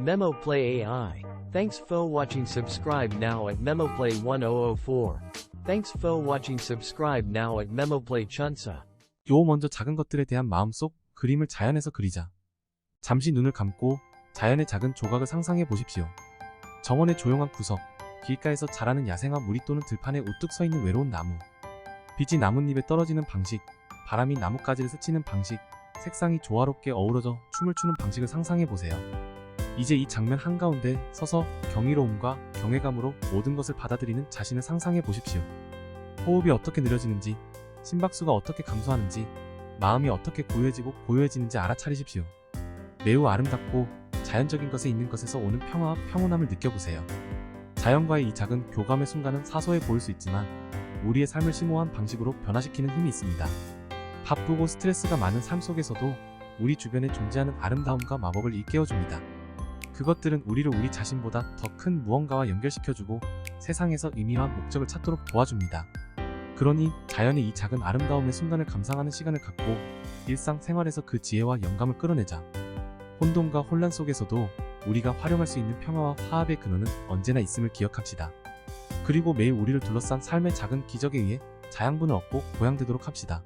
Memo Play AI. Thanks for watching subscribe now at MemoPlay 1004. Thanks for watching subscribe now at MemoPlay Chunsa. 요 먼저 작은 것들에 대한 마음속 그림을 자연에서 그리자. 잠시 눈을 감고 자연의 작은 조각을 상상해 보십시오. 정원의 조용한 구석, 길가에서 자라는 야생화 무리 또는 들판에 우뚝 서 있는 외로운 나무. 빛이 나뭇잎에 떨어지는 방식, 바람이 나뭇가지를 스치는 방식, 색상이 조화롭게 어우러져 춤을 추는 방식을 상상해 보세요. 이제 이 장면 한가운데 서서 경이로움과 경외감으로 모든 것을 받아들이는 자신을 상상해 보십시오. 호흡이 어떻게 느려지는지, 심박수가 어떻게 감소하는지, 마음이 어떻게 고요해지고 고요해지는지 알아차리십시오. 매우 아름답고 자연적인 것에 있는 것에서 오는 평화와 평온함을 느껴보세요. 자연과의 이 작은 교감의 순간은 사소해 보일 수 있지만 우리의 삶을 심오한 방식으로 변화시키는 힘이 있습니다. 바쁘고 스트레스가 많은 삶 속에서도 우리 주변에 존재하는 아름다움과 마법을 일깨워줍니다. 그것들은 우리를 우리 자신보다 더 큰 무언가와 연결시켜주고 세상에서 의미와 목적을 찾도록 도와줍니다. 그러니 자연의 이 작은 아름다움의 순간을 감상하는 시간을 갖고 일상 생활에서 그 지혜와 영감을 끌어내자. 혼돈과 혼란 속에서도 우리가 활용할 수 있는 평화와 화합의 근원은 언제나 있음을 기억합시다. 그리고 매일 우리를 둘러싼 삶의 작은 기적에 의해 자양분을 얻고 보양되도록 합시다.